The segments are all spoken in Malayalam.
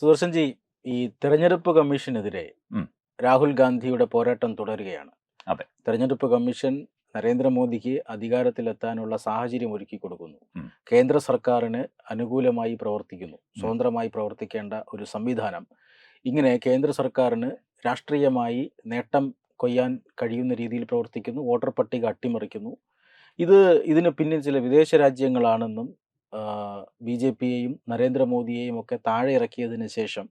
സുദർശൻജി ഈ തെരഞ്ഞെടുപ്പ് കമ്മീഷനെതിരെ രാഹുൽ ഗാന്ധിയുടെ പോരാട്ടം തുടരുകയാണ്. അതെ. തെരഞ്ഞെടുപ്പ് കമ്മീഷൻ നരേന്ദ്രമോദിക്ക് അധികാരത്തിലെത്താനുള്ള സാഹചര്യം ഒരുക്കി കൊടുക്കുന്നു. കേന്ദ്ര സർക്കാരിന് അനുകൂലമായി പ്രവർത്തിക്കുന്നു. സ്വതന്ത്രമായി പ്രവർത്തിക്കേണ്ട ഒരു സംവിധാനം. ഇങ്ങനെ കേന്ദ്ര സർക്കാരിന് രാഷ്ട്രീയമായി നേട്ടം കൊയ്യാൻ കഴിയുന്ന രീതിയിൽ പ്രവർത്തിക്കുന്നു. വോട്ടർ പട്ടിക അട്ടിമറിക്കുന്നു. ഇത് ഇതിന് പിന്നിൽ ചില വിദേശ രാജ്യങ്ങളാണെന്നും ബി ജെ പിയെയും നരേന്ദ്രമോദിയെയും ഒക്കെ താഴെ ഇറക്കിയതിന് ശേഷം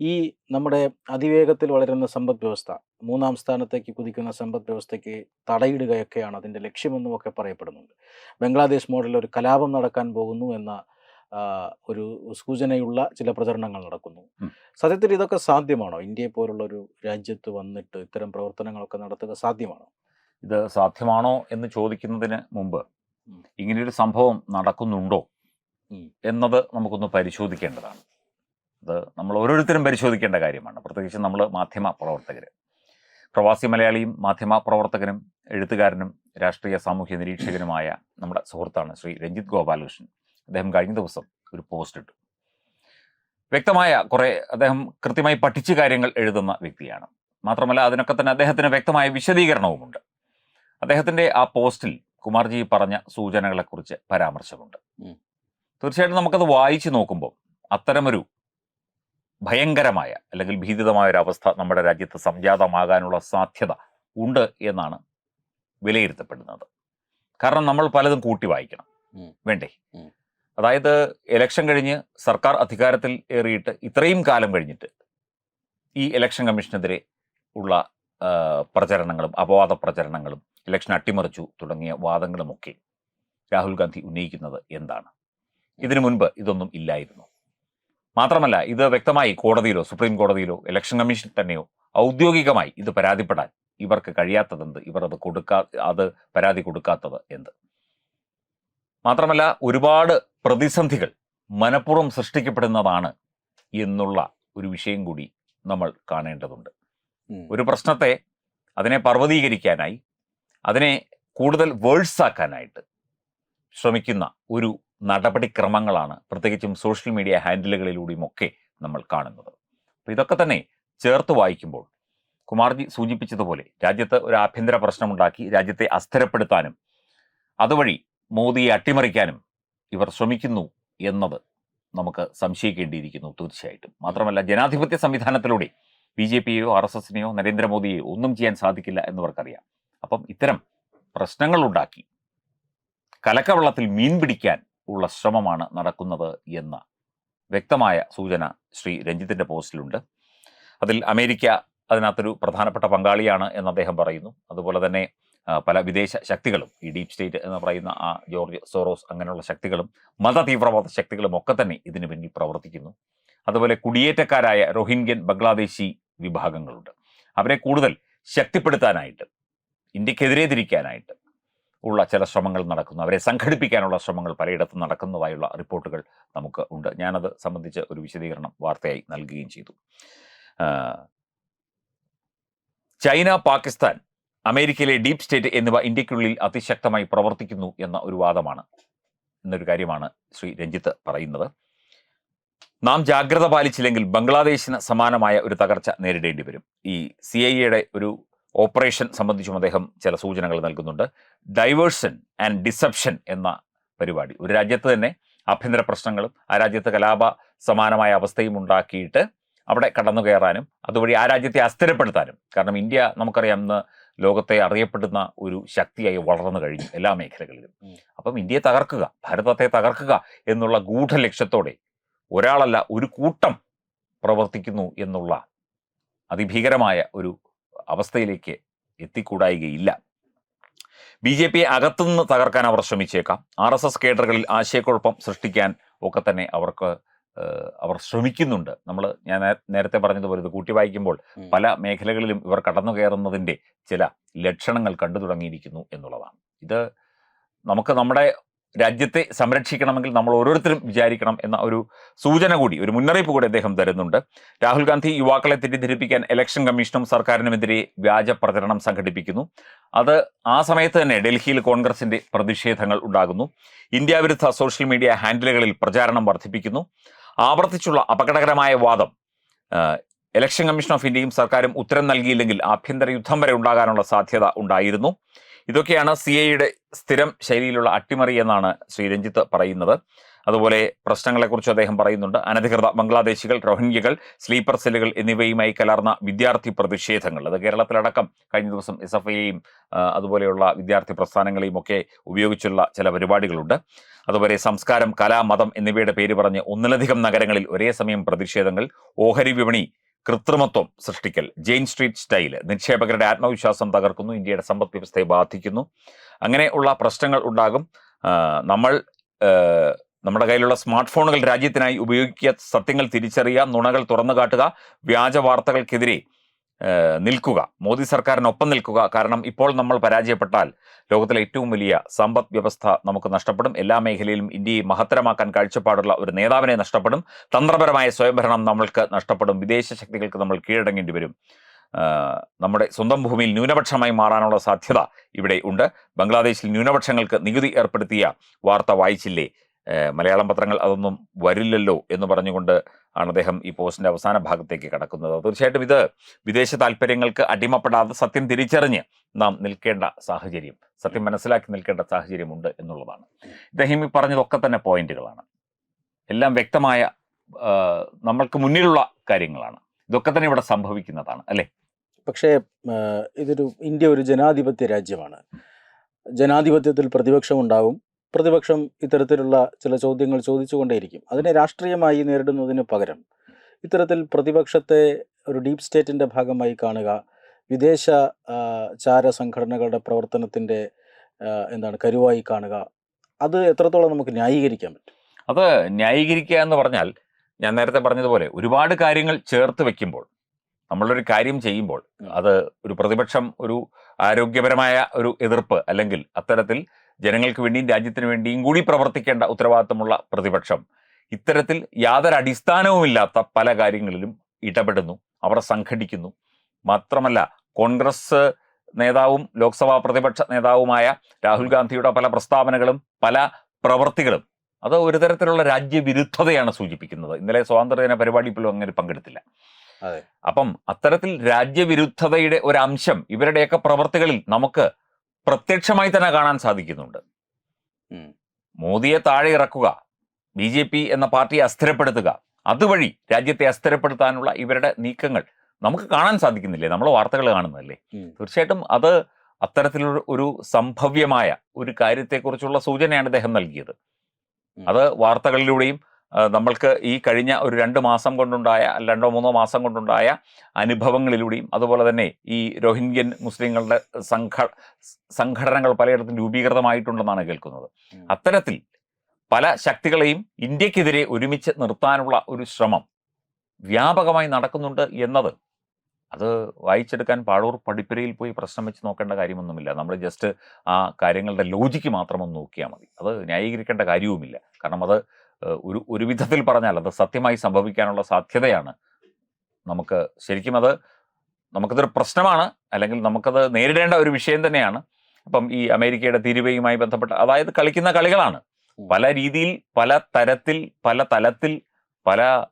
ഈ നമ്മുടെ അതിവേഗത്തിൽ വളരുന്ന സമ്പദ് വ്യവസ്ഥ മൂന്നാം സ്ഥാനത്തേക്ക് കുതിക്കുന്ന സമ്പദ് വ്യവസ്ഥയ്ക്ക് തടയിടുകയൊക്കെയാണ് അതിന്റെ ലക്ഷ്യമെന്നും ഒക്കെ പറയപ്പെടുന്നുണ്ട്. ബംഗ്ലാദേശ് മോഡൽ ഒരു കലാപം നടക്കാൻ പോകുന്നു എന്ന ഒരു സൂചനയുള്ള ചില പ്രചരണങ്ങൾ നടക്കുന്നു. സത്യത്തിൽ ഇതൊക്കെ സാധ്യമാണോ? ഇന്ത്യയെ പോലുള്ള ഒരു രാജ്യത്ത് വന്നിട്ട് ഇത്തരം പ്രവർത്തനങ്ങളൊക്കെ നടത്തുക സാധ്യമാണോ? ഇത് സാധ്യമാണോ എന്ന് ചോദിക്കുന്നതിന് മുമ്പ്. ഇങ്ങനെയൊരു സംഭവം നടക്കുന്നുണ്ടോ. എന്നത് നമുക്കൊന്ന് പരിശോധിക്കേണ്ടതാണ്. അത് നമ്മൾ ഓരോരുത്തരും പരിശോധിക്കേണ്ട കാര്യമാണ്. പ്രത്യേകിച്ച് നമ്മൾ മാധ്യമ പ്രവർത്തകർ പ്രവാസി മലയാളിയും മാധ്യമ പ്രവർത്തകനും എഴുത്തുകാരനും രാഷ്ട്രീയ സാമൂഹ്യ നിരീക്ഷകനുമായ നമ്മുടെ സുഹൃത്താണ് ശ്രീ രഞ്ജിത്ത് ഗോപാലകൃഷ്ണൻ. അദ്ദേഹം കഴിഞ്ഞ ദിവസം ഒരു പോസ്റ്റ് ഇട്ടു. വ്യക്തമായ കുറേ അദ്ദേഹം കൃത്യമായി പഠിച്ച് കാര്യങ്ങൾ എഴുതുന്ന വ്യക്തിയാണ്. മാത്രമല്ല അതിനൊക്കെ തന്നെ അദ്ദേഹത്തിന് വ്യക്തമായ വിശദീകരണവുമുണ്ട്. അദ്ദേഹത്തിന്റെ ആ പോസ്റ്റിൽ കുമാർജി പറഞ്ഞ സൂചനകളെക്കുറിച്ച് പരാമർശമുണ്ട്. തീർച്ചയായിട്ടും നമുക്കത് വായിച്ചു നോക്കുമ്പോൾ അത്തരമൊരു ഭയങ്കരമായ അല്ലെങ്കിൽ ഭീതിതമായ ഒരു അവസ്ഥ നമ്മുടെ രാജ്യത്ത് സംജാതമാകാനുള്ള സാധ്യത ഉണ്ട് എന്നാണ് വിലയിരുത്തപ്പെടുന്നത്. കാരണം നമ്മൾ പലതും കൂട്ടി വായിക്കണം. വേണ്ടേ? അതായത് ഇലക്ഷൻ കഴിഞ്ഞ് സർക്കാർ അധികാരത്തിൽ ഏറിയിട്ട് ഇത്രയും കാലം കഴിഞ്ഞിട്ട് ഈ ഇലക്ഷൻ കമ്മീഷനെതിരെ ഉള്ള പ്രചരണങ്ങളും അപവാദ പ്രചരണങ്ങളും ഇലക്ഷൻ അട്ടിമറിച്ചു തുടങ്ങിയ വാദങ്ങളുമൊക്കെ രാഹുൽ ഗാന്ധി ഉന്നയിക്കുന്നത് എന്താണ്? ഇതിനു മുൻപ് ഇതൊന്നും ഇല്ലായിരുന്നു. മാത്രമല്ല ഇത് വ്യക്തമായി കോടതിയിലോ സുപ്രീം കോടതിയിലോ ഇലക്ഷൻ കമ്മീഷൻ തന്നെയോ ഔദ്യോഗികമായി ഇത് പരാതിപ്പെടാൻ ഇവർക്ക് കഴിയാത്തതെന്ത്? ഇവർ അത് കൊടുക്കാ അത് പരാതി കൊടുക്കാത്തത് എന്ത്? മാത്രമല്ല ഒരുപാട് പ്രതിസന്ധികൾ മനഃപൂർവം സൃഷ്ടിക്കപ്പെടുന്നതാണ് എന്നുള്ള ഒരു വിഷയം കൂടി നമ്മൾ കാണേണ്ടതുണ്ട്. ഒരു പ്രശ്നത്തെ അതിനെ പർവതീകരിക്കാനായി അതിനെ കൂടുതൽ വേഴ്സാക്കാനായിട്ട് ശ്രമിക്കുന്ന ഒരു നടപടിക്രമങ്ങളാണ് പ്രത്യേകിച്ചും സോഷ്യൽ മീഡിയ ഹാൻഡിലുകളിലൂടെയും ഒക്കെ നമ്മൾ കാണുന്നത്. അപ്പോൾ ഇതൊക്കെ തന്നെ ചേർത്ത് വായിക്കുമ്പോൾ കുമാർജി സൂചിപ്പിച്ചതുപോലെ രാജ്യത്ത് ഒരു ആഭ്യന്തര പ്രശ്നമുണ്ടാക്കി രാജ്യത്തെ അസ്ഥിരപ്പെടുത്താനും അതുവഴി മോദിയെ അട്ടിമറിക്കാനും ഇവർ ശ്രമിക്കുന്നു എന്നത് നമുക്ക് സംശയിക്കേണ്ടിയിരിക്കുന്നു തീർച്ചയായിട്ടും. മാത്രമല്ല ജനാധിപത്യ സംവിധാനത്തിലൂടെ ബി ജെ പിയെയോ ആർ എസ് എസിനെയോ നരേന്ദ്രമോദിയെയോ ഒന്നും ചെയ്യാൻ സാധിക്കില്ല എന്നിവർക്കറിയാം. അപ്പം ഇത്തരം പ്രശ്നങ്ങൾ ഉണ്ടാക്കി കലക്കവെള്ളത്തിൽ മീൻ പിടിക്കാൻ ഉള്ള ശ്രമമാണ് നടക്കുന്നത് എന്ന വ്യക്തമായ സൂചന ശ്രീ രഞ്ജിത്തിന്റെ പോസ്റ്റിലുണ്ട്. അതിൽ അമേരിക്ക അതിനകത്തൊരു പ്രധാനപ്പെട്ട പങ്കാളിയാണ് എന്ന് അദ്ദേഹം പറയുന്നു. അതുപോലെ തന്നെ പല വിദേശ ശക്തികളും ഈ ഡീപ് സ്റ്റേറ്റ് എന്ന് പറയുന്ന ആ ജോർജ് സോറോസ് അങ്ങനെയുള്ള ശക്തികളും മത തീവ്രവാദ ശക്തികളും ഒക്കെ തന്നെ ഇതിനു പിന്നിൽ പ്രവർത്തിക്കുന്നു. അതുപോലെ കുടിയേറ്റക്കാരായ റോഹിംഗ്യൻ ബംഗ്ലാദേശി വിഭാഗങ്ങളുണ്ട്. അവരെ കൂടുതൽ ശക്തിപ്പെടുത്താനായിട്ട് ഇന്ത്യക്കെതിരെ തിരിക്കാനായിട്ട് ഉള്ള ചില ശ്രമങ്ങൾ നടക്കുന്നു. അവരെ സംഘടിപ്പിക്കാനുള്ള ശ്രമങ്ങൾ പലയിടത്തും നടക്കുന്നതായുള്ള റിപ്പോർട്ടുകൾ നമുക്ക് ഉണ്ട്. ഞാനത് സംബന്ധിച്ച് ഒരു വിശദീകരണം വാർത്തയായി നൽകുകയും ചെയ്തു. ചൈന പാകിസ്ഥാൻ അമേരിക്കയിലെ ഡീപ് സ്റ്റേറ്റ് എന്നിവ ഇന്ത്യക്കുള്ളിൽ അതിശക്തമായി പ്രവർത്തിക്കുന്നു എന്ന ഒരു വാദമാണ് എന്നൊരു കാര്യമാണ് ശ്രീ രഞ്ജിത്ത് പറയുന്നത്. നാം ജാഗ്രത പാലിച്ചില്ലെങ്കിൽ ബംഗ്ലാദേശിന് സമാനമായ ഒരു തകർച്ച നേരിടേണ്ടി വരും. ഈ സി ഐ എയുടെ ഒരു ഓപ്പറേഷൻ സംബന്ധിച്ചും അദ്ദേഹം ചില സൂചനകൾ നൽകുന്നുണ്ട്. ഡൈവേഴ്സൺ ആൻഡ് ഡിസെപ്ഷൻ എന്ന പരിപാടി. ഒരു രാജ്യത്ത് തന്നെ ആഭ്യന്തര പ്രശ്നങ്ങളും ആ രാജ്യത്ത് കലാപ സമാനമായ അവസ്ഥയും ഉണ്ടാക്കിയിട്ട് അവിടെ കടന്നു കയറാനും അതുവഴി ആ രാജ്യത്തെ അസ്ഥിരപ്പെടുത്താനും. കാരണം ഇന്ത്യ നമുക്കറിയാം ഇന്ന് ലോകത്തെ അറിയപ്പെടുന്ന ഒരു ശക്തിയായി വളർന്നു കഴിഞ്ഞു എല്ലാ മേഖലകളിലും. അപ്പം ഇന്ത്യയെ തകർക്കുക ഭാരതത്തെ തകർക്കുക എന്നുള്ള ഗൂഢലക്ഷ്യത്തോടെ ഒരാളല്ല ഒരു കൂട്ടം പ്രവർത്തിക്കുന്നു എന്നുള്ള അതിഭീകരമായ ഒരു അവസ്ഥയിലേക്ക് എത്തിക്കൂടായികയില്ല. ബി ജെ പിയെ അകത്തുനിന്ന് തകർക്കാൻ അവർ ശ്രമിച്ചേക്കാം. ആർ എസ് എസ് കേഡറുകളിൽ ആശയക്കുഴപ്പം സൃഷ്ടിക്കാൻ ഒക്കെ തന്നെ അവർക്ക് അവർ ശ്രമിക്കുന്നുണ്ട്. നമ്മൾ ഞാൻ നേരത്തെ പറഞ്ഞതുപോലെ ഇത് കൂട്ടി വായിക്കുമ്പോൾ പല മേഖലകളിലും ഇവർ കടന്നു കയറുന്നതിന്റെ ചില ലക്ഷണങ്ങൾ കണ്ടു തുടങ്ങിയിരിക്കുന്നു എന്നുള്ളതാണ്. ഇത് നമുക്ക് നമ്മുടെ രാജ്യത്തെ സംരക്ഷിക്കണമെങ്കിൽ നമ്മൾ ഓരോരുത്തരും വിചാരിക്കണം എന്ന ഒരു സൂചന കൂടി ഒരു മുന്നറിയിപ്പ് കൂടി അദ്ദേഹം തരുന്നുണ്ട്. രാഹുൽ ഗാന്ധി യുവാക്കളെ തെറ്റിദ്ധരിപ്പിക്കാൻ ഇലക്ഷൻ കമ്മീഷനും സർക്കാരിനുമെതിരെ വ്യാജ പ്രചരണം സംഘടിപ്പിക്കുന്നു. അത് ആ സമയത്ത് തന്നെ ഡൽഹിയിൽ കോൺഗ്രസിന്റെ പ്രതിഷേധങ്ങൾ ഉണ്ടാകുന്നു. ഇന്ത്യ വിരുദ്ധ സോഷ്യൽ മീഡിയ ഹാൻഡിലുകളിൽ പ്രചാരണം വർദ്ധിപ്പിക്കുന്നു. ആവർത്തിച്ചുള്ള അപകടകരമായ വാദം ഇലക്ഷൻ കമ്മീഷൻ ഓഫ് ഇന്ത്യയും സർക്കാരും ഉത്തരം നൽകിയില്ലെങ്കിൽ ആഭ്യന്തര യുദ്ധം വരെ ഉണ്ടാകാനുള്ള സാധ്യത ഉണ്ടായിരുന്നു. ഇതൊക്കെയാണ് സി എയുടെ സ്ഥിരം ശൈലിയിലുള്ള അട്ടിമറി എന്നാണ് ശ്രീ രഞ്ജിത്ത് പറയുന്നത്. അതുപോലെ പ്രശ്നങ്ങളെക്കുറിച്ച് അദ്ദേഹം പറയുന്നുണ്ട്. അനധികൃത ബംഗ്ലാദേശികൾ റോഹിംഗ്യകൾ സ്ലീപ്പർ സെല്ലുകൾ എന്നിവയുമായി കലർന്ന വിദ്യാർത്ഥി പ്രതിഷേധങ്ങൾ. അത് കേരളത്തിലടക്കം കഴിഞ്ഞ ദിവസം എസ് എഫ് ഐയെയും അതുപോലെയുള്ള വിദ്യാർത്ഥി പ്രസ്ഥാനങ്ങളെയും ഒക്കെ ഉപയോഗിച്ചുള്ള ചില പരിപാടികളുണ്ട്. അതുപോലെ സംസ്കാരം കലാ മതം എന്നിവയുടെ പേര് പറഞ്ഞ് ഒന്നിലധികം നഗരങ്ങളിൽ ഒരേ സമയം പ്രതിഷേധങ്ങൾ ഓഹരി വിപണി കൃത്രിമത്വം സൃഷ്ടിക്കൽ ജെയിൻ സ്ട്രീറ്റ് സ്റ്റൈൽ നിക്ഷേപകരുടെ ആത്മവിശ്വാസം തകർക്കുന്നു ഇന്ത്യയുടെ സമ്പദ് വ്യവസ്ഥയെ ബാധിക്കുന്നു. അങ്ങനെയുള്ള പ്രശ്നങ്ങൾ ഉണ്ടാകും. നമ്മൾ നമ്മുടെ കയ്യിലുള്ള സ്മാർട്ട് ഫോണുകൾ രാജ്യത്തിനായി ഉപയോഗിക്കുക സത്യങ്ങൾ തിരിച്ചറിയുക നുണകൾ തുറന്നു കാട്ടുക വ്യാജ വാർത്തകൾക്കെതിരെ നിൽക്കുക. മോദി സർക്കാരിനൊപ്പം നിൽക്കുക. കാരണം ഇപ്പോൾ നമ്മൾ പരാജയപ്പെട്ടാൽ ലോകത്തിലെ ഏറ്റവും വലിയ സമ്പദ് വ്യവസ്ഥ നമുക്ക് നഷ്ടപ്പെടും. എല്ലാ മേഖലയിലും ഇന്ത്യയെ മഹത്തരമാക്കാൻ കാഴ്ചപ്പാടുള്ള ഒരു നേതാവിനെ നഷ്ടപ്പെടും. തന്ത്രപരമായ സ്വയംഭരണം നമ്മൾക്ക് നഷ്ടപ്പെടും. വിദേശ ശക്തികൾക്ക് നമ്മൾ കീഴടങ്ങേണ്ടി വരും. നമ്മുടെ സ്വന്തം ഭൂമിയിൽ ന്യൂനപക്ഷമായി മാറാനുള്ള സാധ്യത ഇവിടെ ഉണ്ട്. ബംഗ്ലാദേശിൽ ന്യൂനപക്ഷങ്ങൾക്ക് നികുതി ഏർപ്പെടുത്തിയ വാർത്ത വായിച്ചില്ലേ? മലയാളം പത്രങ്ങൾ അതൊന്നും വരില്ലല്ലോ എന്ന് പറഞ്ഞുകൊണ്ട് ആണ് അദ്ദേഹം ഈ പോസ്റ്റിന്റെ അവസാന ഭാഗത്തേക്ക് കടക്കുന്നത്. തീർച്ചയായിട്ടും ഇത് വിദേശ താല്പര്യങ്ങൾക്ക് അടിമപ്പെടാതെ സത്യം തിരിച്ചറിഞ്ഞ് നാം നിൽക്കേണ്ട സാഹചര്യം സത്യം മനസ്സിലാക്കി നിൽക്കേണ്ട സാഹചര്യമുണ്ട് എന്നുള്ളതാണ്. ഇദ്ദേഹം ഈ പറഞ്ഞതൊക്കെ തന്നെ പോയിന്റുകളാണ്. എല്ലാം വ്യക്തമായ നമ്മൾക്ക് മുന്നിലുള്ള കാര്യങ്ങളാണ്. ഇതൊക്കെ തന്നെ ഇവിടെ സംഭവിക്കുന്നതാണ് അല്ലേ? പക്ഷേ ഇതൊരു ഇന്ത്യ ഒരു ജനാധിപത്യ രാജ്യമാണ്. ജനാധിപത്യത്തിൽ പ്രതിപക്ഷം ഉണ്ടാകും പ്രതിപക്ഷം ഇത്തരത്തിലുള്ള ചില ചോദ്യങ്ങൾ ചോദിച്ചുകൊണ്ടേയിരിക്കും. അതിനെ രാഷ്ട്രീയമായി നേരിടുന്നതിന് പകരം ഇത്തരത്തിൽ പ്രതിപക്ഷത്തെ ഒരു ഡീപ് സ്റ്റേറ്റിന്റെ ഭാഗമായി കാണുക വിദേശ ചാര സംഘടനകളുടെ പ്രവർത്തനത്തിന്റെ എന്താണ് കരുവായി കാണുക അത് എത്രത്തോളം നമുക്ക് ന്യായീകരിക്കാൻ പറ്റും? അത് ന്യായീകരിക്കുക എന്ന് പറഞ്ഞാൽ ഞാൻ നേരത്തെ പറഞ്ഞതുപോലെ ഒരുപാട് കാര്യങ്ങൾ ചേർത്ത് വെക്കുമ്പോൾ നമ്മളൊരു കാര്യം ചെയ്യുമ്പോൾ അത് ഒരു പ്രതിപക്ഷം ഒരു ആരോഗ്യപരമായ ഒരു എതിർപ്പ് അല്ലെങ്കിൽ അത്തരത്തിൽ ജനങ്ങൾക്ക് വേണ്ടിയും രാജ്യത്തിന് വേണ്ടിയും കൂടി പ്രവർത്തിക്കേണ്ട ഉത്തരവാദിത്തമുള്ള പ്രതിപക്ഷം. ഇത്തരത്തിൽ യാതൊരു അടിസ്ഥാനവുമില്ലാത്ത പല കാര്യങ്ങളിലും ഇടപെടുന്നു അവർ സംഘടിക്കുന്നു. മാത്രമല്ല കോൺഗ്രസ് നേതാവും ലോക്സഭാ പ്രതിപക്ഷ നേതാവുമായ രാഹുൽ ഗാന്ധിയുടെ പല പ്രസ്താവനകളും പല പ്രവർത്തികളും അത് ഒരു തരത്തിലുള്ള രാജ്യവിരുദ്ധതയാണ് സൂചിപ്പിക്കുന്നത്. ഇന്നലെ സ്വാതന്ത്ര്യദിന പരിപാടി പോലും അങ്ങനെ പങ്കെടുത്തില്ല. അപ്പം അത്തരത്തിൽ രാജ്യവിരുദ്ധതയുടെ ഒരു അംശം ഇവരുടെയൊക്കെ പ്രവർത്തികളിൽ നമുക്ക് പ്രത്യക്ഷമായി തന്നെ കാണാൻ സാധിക്കുന്നുണ്ട്. മോദിയെ താഴെ ഇറക്കുക ബി ജെ പി എന്ന പാർട്ടിയെ അസ്ഥിരപ്പെടുത്തുക അതുവഴി രാജ്യത്തെ അസ്ഥിരപ്പെടുത്താനുള്ള ഇവരുടെ നീക്കങ്ങൾ നമുക്ക് കാണാൻ സാധിക്കുന്നില്ലേ? നമ്മൾ വാർത്തകൾ കാണുന്നതല്ലേ? തീർച്ചയായിട്ടും അത് അത്തരത്തിലുള്ള ഒരു സംഭവ്യമായ ഒരു കാര്യത്തെക്കുറിച്ചുള്ള സൂചനയാണ് അദ്ദേഹം നൽകിയത്. അത് വാർത്തകളിലൂടെയും നമ്മൾക്ക് ഈ കഴിഞ്ഞ ഒരു രണ്ട് മാസം കൊണ്ടുണ്ടായ രണ്ടോ മൂന്നോ മാസം കൊണ്ടുണ്ടായ അനുഭവങ്ങളിലൂടെയും അതുപോലെ തന്നെ ഈ റോഹിംഗ്യൻ മുസ്ലിങ്ങളുടെ സംഘ സംഘടനകൾ പലയിടത്തും രൂപീകൃതമായിട്ടുണ്ടെന്നാണ് കേൾക്കുന്നത്. അത്തരത്തിൽ പല ശക്തികളെയും ഇന്ത്യക്കെതിരെ ഒരുമിച്ച് നിർത്താനുള്ള ഒരു ശ്രമം വ്യാപകമായി നടക്കുന്നുണ്ട് എന്നത് അത് വായിച്ചെടുക്കാൻ പാഴൂർ പഠിപ്പിരയിൽ പോയി പ്രശ്നം വെച്ച് നോക്കേണ്ട കാര്യമൊന്നുമില്ല. നമ്മൾ ജസ്റ്റ് ആ കാര്യങ്ങളുടെ ലോജിക്ക് മാത്രം ഒന്ന് നോക്കിയാൽ മതി. അത് ന്യായീകരിക്കേണ്ട കാര്യവുമില്ല. കാരണം അത് ഒരു ഒരു വിധത്തിൽ പറഞ്ഞാൽ അത് സത്യമായി സംഭവിക്കാനുള്ള സാധ്യതയാണ്. നമുക്ക് ശരിക്കും അത് നമുക്കതൊരു പ്രശ്നമാണ് അല്ലെങ്കിൽ നമുക്കത് നേരിടേണ്ട ഒരു വിഷയം തന്നെയാണ്. അപ്പം ഈ അമേരിക്കയുടെ തിരുവയുമായി ബന്ധപ്പെട്ട അതായത് കളിക്കുന്ന കളികളാണ്. പല രീതിയിൽ പല തരത്തിൽ പല തലത്തിൽ പല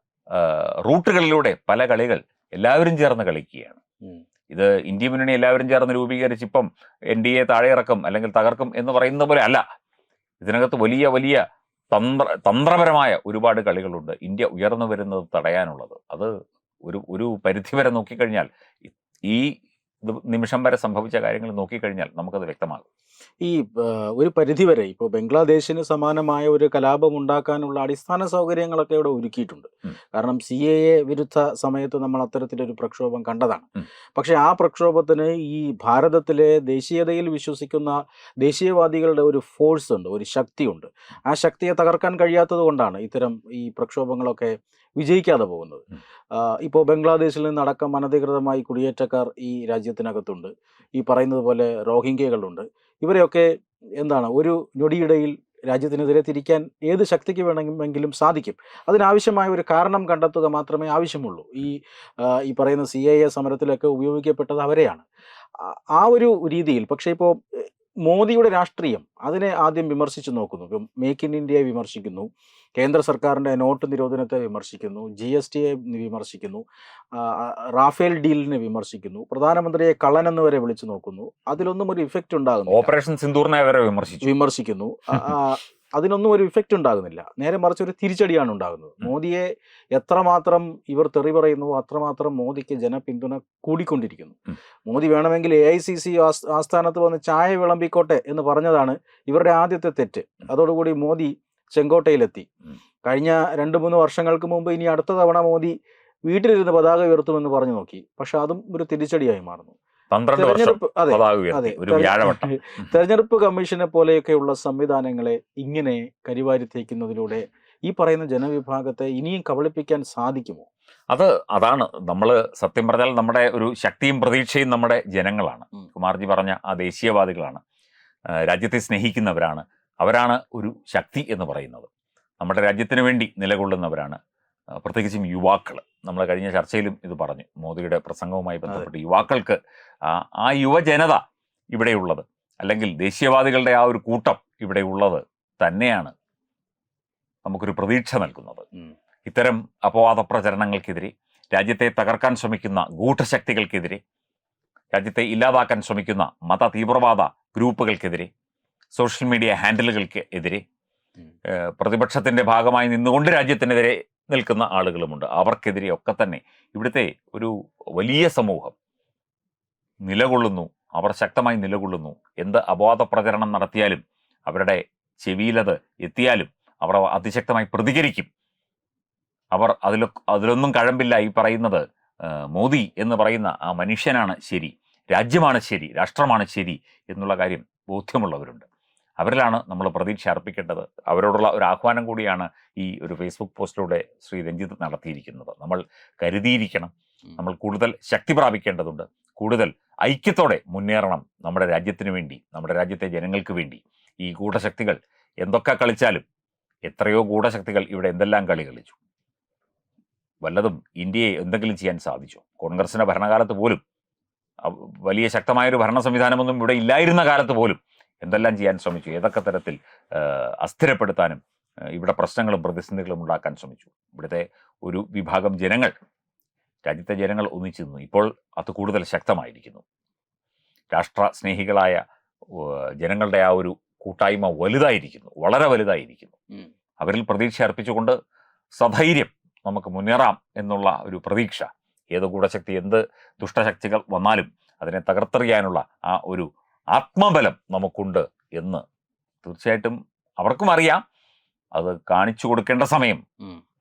റൂട്ടുകളിലൂടെ പല കളികൾ എല്ലാവരും ചേർന്ന് കളിക്കുകയാണ്. ഇത് ഇന്ത്യ മുന്നണി എല്ലാവരും ചേർന്ന് രൂപീകരിച്ച് ഇപ്പം എൻ ഡി എ താഴെ ഇറക്കും അല്ലെങ്കിൽ തകർക്കും എന്ന് പറയുന്ന പോലെ അല്ല. ഇതിനകത്ത് വലിയ വലിയ തന്ത്ര തന്ത്രപരമായ ഒരുപാട് കളികളുണ്ട് ഇന്ത്യ ഉയർന്നു വരുന്നത് തടയാനുള്ളത്. അത് ഒരു ഒരു പരിധി വരെ നോക്കിക്കഴിഞ്ഞാൽ ഈ നിമിഷം വരെ സംഭവിച്ച കാര്യങ്ങൾ നോക്കിക്കഴിഞ്ഞാൽ നമുക്കത് വ്യക്തമാകും. ഈ ഒരു പരിധിവരെ ഇപ്പോൾ ബംഗ്ലാദേശിന് സമാനമായ ഒരു കലാപം ഉണ്ടാക്കാനുള്ള അടിസ്ഥാന സൗകര്യങ്ങളൊക്കെ ഇവിടെ ഒരുക്കിയിട്ടുണ്ട്. കാരണം സി എ എ വിരുദ്ധ സമയത്ത് നമ്മൾ അത്തരത്തിലൊരു പ്രക്ഷോഭം കണ്ടതാണ്. പക്ഷേ ആ പ്രക്ഷോഭത്തിന് ഈ ഭാരതത്തിലെ ദേശീയതയിൽ വിശ്വസിക്കുന്ന ദേശീയവാദികളുടെ ഒരു ഫോഴ്സ് ഉണ്ട് ഒരു ശക്തിയുണ്ട്. ആ ശക്തിയെ തകർക്കാൻ കഴിയാത്തത് കൊണ്ടാണ് ഇത്തരം ഈ പ്രക്ഷോഭങ്ങളൊക്കെ വിജയിക്കാതെ പോകുന്നത്. ഇപ്പോൾ ബംഗ്ലാദേശിൽ നിന്നടക്കം അനധികൃതമായി കുടിയേറ്റക്കാർ ഈ രാജ്യത്തിനകത്തുണ്ട്. ഈ പറയുന്നത് പോലെ റോഹിംഗ്യകളുണ്ട്. ഇവരെയൊക്കെ എന്താണ് ഒരു ഞൊടിയിടയിൽ രാജ്യത്തിനെതിരെ തിരിക്കാൻ ഏത് ശക്തിക്ക് വേണമെങ്കിലും സാധിക്കും. അതിനാവശ്യമായ ഒരു കാരണം കണ്ടെത്തുക മാത്രമേ ആവശ്യമുള്ളൂ. ഈ ഈ പറയുന്ന സി എ എ സമരത്തിലൊക്കെ ഉപയോഗിക്കപ്പെട്ടത് അവരെയാണ്. ആ- ഒരു രീതിയിൽ പക്ഷേ ഇപ്പോൾ മോദിയുടെ രാഷ്ട്രീയം അതിനെ ആദ്യം വിമർശിച്ചു നോക്കുന്നു. മേക്ക് ഇൻ ഇന്ത്യയെ വിമർശിക്കുന്നു. കേന്ദ്ര സർക്കാരിന്റെ നോട്ട് നിരോധനത്തെ വിമർശിക്കുന്നു ജി എസ് ടിയെ വിമർശിക്കുന്നു റാഫേൽ ഡീലിനെ വിമർശിക്കുന്നു പ്രധാനമന്ത്രിയെ കള്ളൻ എന്ന് വരെ വിളിച്ചു നോക്കുന്നു. അതിലൊന്നും ഒരു ഇഫക്റ്റ് ഉണ്ടാകുന്നു ഓപ്പറേഷൻ സിന്ദൂറിനെ വരെ വിമർശിച്ചു. വിമർശിക്കുന്നു. അതിനൊന്നും ഒരു ഇഫക്റ്റ് ഉണ്ടാകുന്നില്ല. നേരെ മറിച്ച് ഒരു തിരിച്ചടിയാണ് ഉണ്ടാകുന്നത്. മോദിയെ എത്രമാത്രം ഇവർ തെറി പറയുന്നു അത്രമാത്രം മോദിക്ക് ജനപിന്തുണ കൂടിക്കൊണ്ടിരിക്കുന്നു. മോദി വേണമെങ്കിൽ എ ഐ സി സി ആസ്ഥാനത്ത് വന്ന് ചായ വിളമ്പിക്കോട്ടെ എന്ന് പറഞ്ഞതാണ് ഇവരുടെ ആദ്യത്തെ തെറ്റ്. അതോടുകൂടി മോദി ചെങ്കോട്ടയിലെത്തി. കഴിഞ്ഞ രണ്ട് മൂന്ന് വർഷങ്ങൾക്ക് മുമ്പ് ഇനി അടുത്ത തവണ മോദി വീട്ടിലിരുന്ന് പതാക ഉയർത്തുമെന്ന് പറഞ്ഞു നോക്കി. പക്ഷെ അതും ഒരു തിരിച്ചടിയായി മാറുന്നു. തെരഞ്ഞെടുപ്പ് അതെ അതെ തെരഞ്ഞെടുപ്പ് കമ്മീഷനെ പോലെയൊക്കെയുള്ള സംവിധാനങ്ങളെ ഇങ്ങനെ കരിവാരി തേക്കുന്നതിലൂടെ ഈ പറയുന്ന ജനവിഭാഗത്തെ ഇനിയും കബളിപ്പിക്കാൻ സാധിക്കുമോ? അത് അതാണ്. നമ്മൾ സത്യം പറഞ്ഞാൽ നമ്മുടെ ഒരു ശക്തിയും പ്രതീക്ഷയും നമ്മുടെ ജനങ്ങളാണ്. കുമാർജി പറഞ്ഞ ആ ദേശീയവാദികളാണ്. രാജ്യത്തെ സ്നേഹിക്കുന്നവരാണ്. അവരാണ് ഒരു ശക്തി എന്ന് പറയുന്നത്. നമ്മുടെ രാജ്യത്തിന് വേണ്ടി നിലകൊള്ളുന്നവരാണ്. പ്രത്യേകിച്ചും യുവാക്കൾ നമ്മൾ കഴിഞ്ഞ ചർച്ചയിലും ഇത് പറഞ്ഞു. മോദിയുടെ പ്രസംഗവുമായി ബന്ധപ്പെട്ട് യുവാക്കൾക്ക് ആ ആ യുവജനത ഇവിടെയുള്ളത്. അല്ലെങ്കിൽ ദേശീയവാദികളുടെ ആ ഒരു കൂട്ടം ഇവിടെ ഉള്ളത് തന്നെയാണ് നമുക്കൊരു പ്രതീക്ഷ നൽകുന്നത്. ഇത്തരം അപവാദ പ്രചരണങ്ങൾക്കെതിരെ രാജ്യത്തെ തകർക്കാൻ ശ്രമിക്കുന്ന ഗൂഢശക്തികൾക്കെതിരെ രാജ്യത്തെ ഇല്ലാതാക്കാൻ ശ്രമിക്കുന്ന മത തീവ്രവാദ ഗ്രൂപ്പുകൾക്കെതിരെ സോഷ്യൽ മീഡിയ ഹാൻഡിലുകൾക്ക് എതിരെ പ്രതിപക്ഷത്തിന്റെ ഭാഗമായി നിന്നുകൊണ്ട് രാജ്യത്തിനെതിരെ നിൽക്കുന്ന ആളുകളുമുണ്ട്. അവർക്കെതിരെ ഒക്കെ തന്നെ ഇവിടുത്തെ ഒരു വലിയ സമൂഹം നിലകൊള്ളുന്നു അവർ ശക്തമായി നിലകൊള്ളുന്നു. എന്ത് അപവാദ പ്രചരണം നടത്തിയാലും അവരുടെ ചെവിയിലത് എത്തിയാലും അവർ അതിശക്തമായി പ്രതികരിക്കും. അവർ അതിൽ അതിലൊന്നും കഴമ്പില്ല ഈ പറയുന്നത് മോദി എന്ന് പറയുന്ന ആ മനുഷ്യനാണ് ശരി രാജ്യമാണ് ശരി രാഷ്ട്രമാണ് ശരി എന്നുള്ള കാര്യം ബോധ്യമുള്ളവരുണ്ട്. അവരിലാണ് നമ്മൾ പ്രതീക്ഷ അർപ്പിക്കേണ്ടത്. അവരോടുള്ള ഒരു ആഹ്വാനം കൂടിയാണ് ഈ ഒരു ഫേസ്ബുക്ക് പോസ്റ്റിലൂടെ ശ്രീ രഞ്ജിത്ത് നടത്തിയിരിക്കുന്നത്. നമ്മൾ കരുതിയിരിക്കണം. നമ്മൾ കൂടുതൽ ശക്തി പ്രാപിക്കേണ്ടതുണ്ട്. കൂടുതൽ ഐക്യത്തോടെ മുന്നേറണം നമ്മുടെ രാജ്യത്തിന് വേണ്ടി നമ്മുടെ രാജ്യത്തെ ജനങ്ങൾക്ക് വേണ്ടി. ഈ ഗൂഢശക്തികൾ എന്തൊക്കെ കളിച്ചാലും എത്രയോ ഗൂഢശക്തികൾ ഇവിടെ എന്തെല്ലാം കളി കളിച്ചു. വല്ലതും ഇന്ത്യയെ എന്തെങ്കിലും ചെയ്യാൻ സാധിച്ചു? കോൺഗ്രസിന്റെ ഭരണകാലത്ത് പോലും വലിയ ശക്തമായൊരു ഭരണ സംവിധാനമൊന്നും ഇവിടെ ഇല്ലായിരുന്ന കാലത്ത് പോലും എന്തെല്ലാം ചെയ്യാൻ ശ്രമിച്ചു? ഏതൊക്കെ തരത്തിൽ അസ്ഥിരപ്പെടുത്താനും ഇവിടെ പ്രശ്നങ്ങളും പ്രതിസന്ധികളും ഉണ്ടാക്കാൻ ശ്രമിച്ചു. ഇവിടുത്തെ ഒരു വിഭാഗം ജനങ്ങൾ രാജ്യത്തെ ജനങ്ങൾ ഒന്നിച്ചു നിന്നു. ഇപ്പോൾ അത് കൂടുതൽ ശക്തമായിരിക്കുന്നു. രാഷ്ട്ര സ്നേഹികളായ ജനങ്ങളുടെ ആ ഒരു കൂട്ടായ്മ വലുതായിരിക്കുന്നു. വളരെ വലുതായിരിക്കുന്നു. അവരിൽ പ്രതീക്ഷ അർപ്പിച്ചുകൊണ്ട് സധൈര്യം നമുക്ക് മുന്നേറാം എന്നുള്ള ഒരു പ്രതീക്ഷ. ഏത് ഗൂഢശക്തി എന്ത് ദുഷ്ടശക്തികൾ വന്നാലും അതിനെ തകർത്തെറിയാനുള്ള ആ ഒരു ആത്മബലം നമുക്കുണ്ട് എന്ന്. തീർച്ചയായിട്ടും അവർക്കും അറിയാം. അത് കാണിച്ചു കൊടുക്കേണ്ട സമയം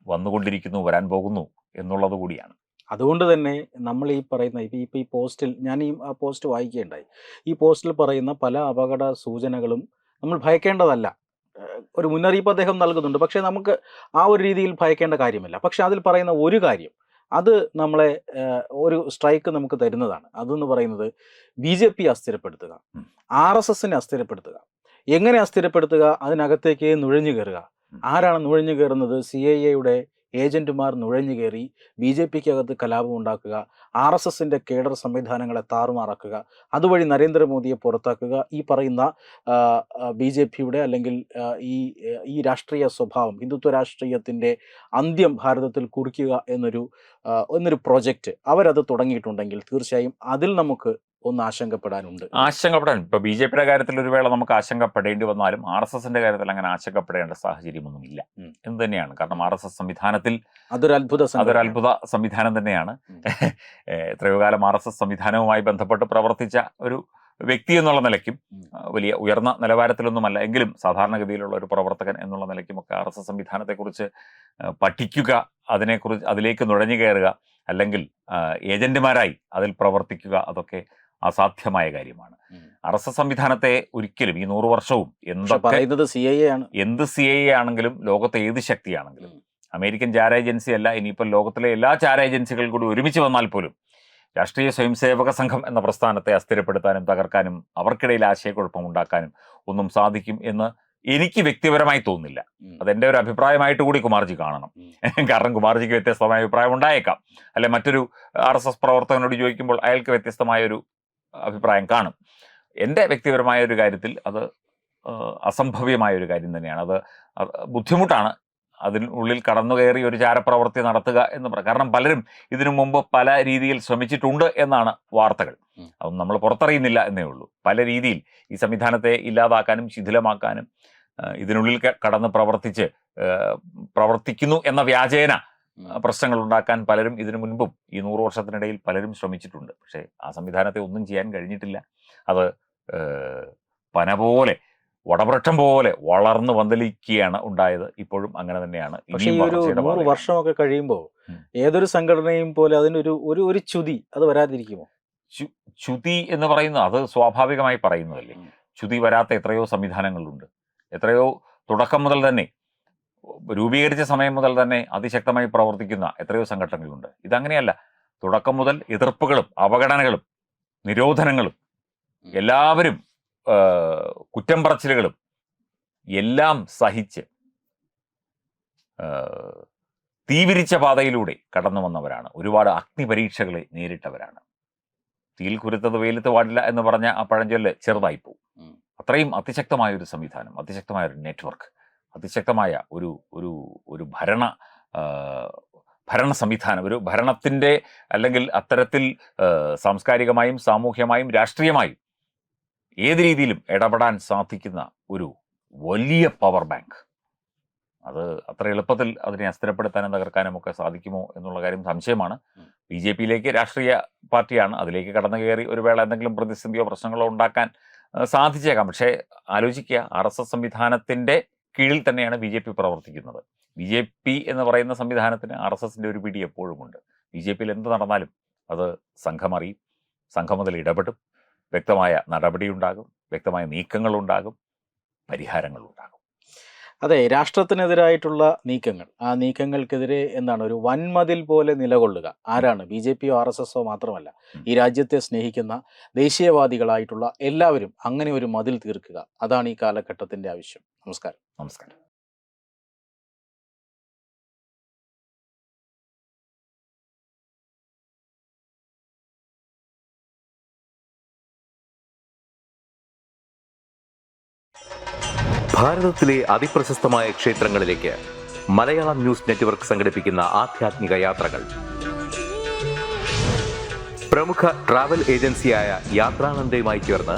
വന്നുകൊണ്ടിരിക്കുന്നു വരാൻ പോകുന്നു എന്നുള്ളത് കൂടിയാണ്. അതുകൊണ്ട് തന്നെ നമ്മൾ ഈ പറയുന്ന ഇപ്പം ഇപ്പം ഈ പോസ്റ്റിൽ ഞാൻ ഈ ആ പോസ്റ്റ് വായിക്കുകയുണ്ടായി ഈ പോസ്റ്റിൽ പറയുന്ന പല അപകട സൂചനകളും നമ്മൾ ഭയക്കേണ്ടതല്ല. ഒരു മുന്നറിയിപ്പ് അദ്ദേഹം നൽകുന്നുണ്ട്. പക്ഷേ നമുക്ക് ആ ഒരു രീതിയിൽ ഭയക്കേണ്ട കാര്യമില്ല. പക്ഷേ അതിൽ പറയുന്ന ഒരു കാര്യം അത് നമ്മളെ ഒരു സ്ട്രൈക്ക് നമുക്ക് തരുന്നതാണ്. അതെന്ന് പറയുന്നത് ബി ജെ പി അസ്ഥിരപ്പെടുത്തുക. ആർ എസ് എസിനെ അസ്ഥിരപ്പെടുത്തുക. എങ്ങനെ അസ്ഥിരപ്പെടുത്തുക? അതിനകത്തേക്ക് നുഴഞ്ഞു കയറുക. ആരാണ് നുഴഞ്ഞു കയറുന്നത്? സി ഐ എയുടെ ഏജന്റുമാർ നുഴഞ്ഞു കയറി ബി ജെ പിക്കകത്ത് കലാപം ഉണ്ടാക്കുക ആർ എസ് എസിന്റെ കേഡർ സംവിധാനങ്ങളെ താറുമാറാക്കുക അതുവഴി നരേന്ദ്രമോദിയെ പുറത്താക്കുക ഈ പറയുന്ന ബി ജെ പിയുടെ അല്ലെങ്കിൽ ഈ ഈ രാഷ്ട്രീയ സ്വഭാവം ഹിന്ദുത്വ രാഷ്ട്രീയത്തിന്റെ അന്ത്യം ഭാരതത്തിൽ കുറിക്കുക എന്നൊരു എന്നൊരു പ്രൊജക്റ്റ് അവരത് തുടങ്ങിയിട്ടുണ്ടെങ്കിൽ തീർച്ചയായും അതിൽ നമുക്ക് ഒന്ന് ആശങ്കപ്പെടാനുണ്ട്. ആശങ്കപ്പെടാൻ. ഇപ്പൊ ബി ജെ പിയുടെ കാര്യത്തിൽ ഒരു വേള നമുക്ക് ആശങ്കപ്പെടേണ്ടി വന്നാലും ആർ എസ് എസിന്റെ കാര്യത്തിൽ അങ്ങനെ ആശങ്കപ്പെടേണ്ട സാഹചര്യമൊന്നുമില്ല. ഇല്ല എന്ന് തന്നെയാണ്. കാരണം ആർ എസ് എസ് സംവിധാനത്തിൽ അതൊരു അത്ഭുത അതൊരു അത്ഭുത സംവിധാനം തന്നെയാണ്. എത്രയോ കാലം ആർ എസ് എസ് സംവിധാനവുമായി ബന്ധപ്പെട്ട് പ്രവർത്തിച്ച ഒരു വ്യക്തി എന്നുള്ള നിലയ്ക്കും വലിയ ഉയർന്ന നിലവാരത്തിലൊന്നുമല്ല. എങ്കിലും സാധാരണഗതിയിലുള്ള ഒരു പ്രവർത്തകൻ എന്നുള്ള നിലയ്ക്കുമൊക്കെ ആർ എസ് എസ് സംവിധാനത്തെക്കുറിച്ച് പഠിക്കുക അതിനെക്കുറിച്ച് അതിലേക്ക് നുഴഞ്ഞു കയറുക അല്ലെങ്കിൽ ഏജന്റുമാരായി അതിൽ പ്രവർത്തിക്കുക അതൊക്കെ അസാധ്യമായ കാര്യമാണ്. ആർ എസ് എസ് സംവിധാനത്തെ ഒരിക്കലും ഈ നൂറു വർഷവും എന്തൊക്കെ സി ഐ എ ആണ്. എന്ത് സി ഐ ആണെങ്കിലും ലോകത്തെ ഏത് ശക്തിയാണെങ്കിലും. അമേരിക്കൻ ചാര ഏജൻസി അല്ല ഇനിയിപ്പോൾ ലോകത്തിലെ എല്ലാ ചാര ഏജൻസികളും കൂടി ഒരുമിച്ച് വന്നാൽ പോലും രാഷ്ട്രീയ സ്വയംസേവക സംഘം എന്ന പ്രസ്ഥാനത്തെ അസ്ഥിരപ്പെടുത്താനും തകർക്കാനും അവർക്കിടയിൽ ആശയക്കുഴപ്പം ഉണ്ടാക്കാനും ഒന്നും സാധിക്കും എന്ന് എനിക്ക് വ്യക്തിപരമായി തോന്നുന്നില്ല. അതെന്റെ ഒരു അഭിപ്രായമായിട്ട് കൂടി കുമാർജി കാണണം. കാരണം കുമാർജിക്ക് വ്യത്യസ്തമായ അഭിപ്രായം ഉണ്ടായേക്കാം. അല്ലെ മറ്റൊരു ആർ എസ് എസ് പ്രവർത്തകനോട് ചോദിക്കുമ്പോൾ അയാൾക്ക് വ്യത്യസ്തമായ ഒരു അഭിപ്രായം കാണും. എന്റെ വ്യക്തിപരമായ ഒരു കാര്യത്തിൽ അത് അസംഭവ്യമായ ഒരു കാര്യം തന്നെയാണ്. അത് ബുദ്ധിമുട്ടാണ്. അതിനുള്ളിൽ കടന്നു കയറി ഒരു ചാരപ്രവൃത്തി നടത്തുക എന്ന് പറയാം കാരണം പലരും ഇതിനു മുമ്പ് പല രീതിയിൽ ശ്രമിച്ചിട്ടുണ്ട് എന്നാണ് വാർത്തകൾ. അതൊന്നും നമ്മൾ പുറത്തറിയുന്നില്ല എന്നേ ഉള്ളൂ. പല രീതിയിൽ ഈ സംവിധാനത്തെ ഇല്ലാതാക്കാനും ശിഥിലമാക്കാനും ഇതിനുള്ളിൽ കടന്ന് പ്രവർത്തിച്ച് പ്രവർത്തിക്കുന്നു എന്ന വ്യാജേന പ്രശ്നങ്ങൾ ഉണ്ടാക്കാൻ പലരും ഇതിനു മുൻപും ഈ നൂറ് വർഷത്തിനിടയിൽ പലരും ശ്രമിച്ചിട്ടുണ്ട്. പക്ഷേ ആ സംവിധാനത്തെ ഒന്നും ചെയ്യാൻ കഴിഞ്ഞിട്ടില്ല. അത് പന പോലെ വടവൃക്ഷം പോലെ വളർന്നു വന്തലിക്കുകയാണ് ഉണ്ടായത്. ഇപ്പോഴും അങ്ങനെ തന്നെയാണ്. പക്ഷേ ഈ ഒരു നൂറ്. വർഷമൊക്കെ കഴിയുമ്പോൾ ഏതൊരു സംഘടനയും പോലെ അതിനൊരു ഒരു ഒരു ചുതി അത് വരാതിരിക്കുമോ? ചുതി എന്ന് പറയുന്നത് അത് സ്വാഭാവികമായി പറയുന്നതല്ലേ. ചുതി വരാത്ത എത്രയോ സംവിധാനങ്ങളുണ്ട്. എത്രയോ തുടക്കം മുതൽ തന്നെ രൂപീകരിച്ച സമയം മുതൽ തന്നെ അതിശക്തമായി പ്രവർത്തിക്കുന്ന എത്രയോ സംഘടനകളുണ്ട്. ഇതങ്ങനെയല്ല. തുടക്കം മുതൽ എതിർപ്പുകളും അവഗണനകളും നിരോധനങ്ങളും എല്ലാവരും കുറ്റം പറച്ചിലുകളും എല്ലാം സഹിച്ച് തീവിരിച്ച പാതയിലൂടെ കടന്നു വന്നവരാണ്. ഒരുപാട് അഗ്നി പരീക്ഷകളെ നേരിട്ടവരാണ്. തീയിൽ കുരുത്തത് വെയിലത്ത് പാടില്ല എന്ന് പറഞ്ഞ ആ പഴഞ്ചൊല്ല് ചെറുതായിപ്പോവും. അത്രയും അതിശക്തമായ ഒരു സംവിധാനം അതിശക്തമായ ഒരു നെറ്റ്വർക്ക് അതിശക്തമായ ഒരു ഒരു ഒരു ഭരണ ഭരണ സംവിധാനം ഒരു ഭരണത്തിന്റെ അല്ലെങ്കിൽ അത്തരത്തിൽ സാംസ്കാരികമായും സാമൂഹ്യമായും രാഷ്ട്രീയമായും ഏത് രീതിയിലും ഇടപെടാൻ സാധിക്കുന്ന ഒരു വലിയ പവർ ബാങ്ക്. അത് അത്ര എളുപ്പത്തിൽ അതിനെ അസ്ഥിരപ്പെടുത്താനും തകർക്കാനും ഒക്കെ സാധിക്കുമോ എന്നുള്ള കാര്യം സംശയമാണ്. ബി ജെ പിയിലേക്ക് രാഷ്ട്രീയ പാർട്ടിയാണ്. അതിലേക്ക് കടന്നു കയറി ഒരു വേള എന്തെങ്കിലും പ്രതിസന്ധിയോ പ്രശ്നങ്ങളോ ഉണ്ടാക്കാൻ സാധിച്ചേക്കാം. പക്ഷേ ആലോചിക്കുക ആർ എസ് എസ് സംവിധാനത്തിന്റെ കീഴിൽ തന്നെയാണ് ബി ജെ പി പ്രവർത്തിക്കുന്നത്. ബി ജെ പി എന്ന് പറയുന്ന സംവിധാനത്തിന് ആർ എസ് എസിന്റെ ഒരു പിടി എപ്പോഴുമുണ്ട് ബി ജെ പിയിൽ എന്ത് നടന്നാലും അത് സംഘം അറിയും. സംഘം മുതൽ ഇടപെടും. വ്യക്തമായ നടപടിയുണ്ടാകും. വ്യക്തമായ നീക്കങ്ങളുണ്ടാകും. പരിഹാരങ്ങളുണ്ടാകും അതെ രാഷ്ട്രത്തിനെതിരായിട്ടുള്ള നീക്കങ്ങൾ. ആ നീക്കങ്ങൾക്കെതിരെ എന്താണ് ഒരു വൻമതിൽ പോലെ നിലകൊള്ളുക. ആരാണ്? ബി ജെ പിയോ ആർ എസ് എസോ മാത്രമല്ല. ഈ രാജ്യത്തെ സ്നേഹിക്കുന്ന ദേശീയവാദികളായിട്ടുള്ള എല്ലാവരും അങ്ങനെ ഒരു മതിൽ തീർക്കുക. അതാണ് ഈ കാലഘട്ടത്തിന്റെ ആവശ്യം. നമസ്കാരം. നമസ്കാരം. ഭാരതത്തിലെ അതിപ്രശസ്തമായ ക്ഷേത്രങ്ങളിലേക്ക് മലയാളം ന്യൂസ് നെറ്റ്വർക്ക് സംഘടിപ്പിക്കുന്ന ആധ്യാത്മിക യാത്രകൾ. പ്രമുഖ ട്രാവൽ ഏജൻസിയായ യാത്രാനന്ദയുമായി ചേർന്ന്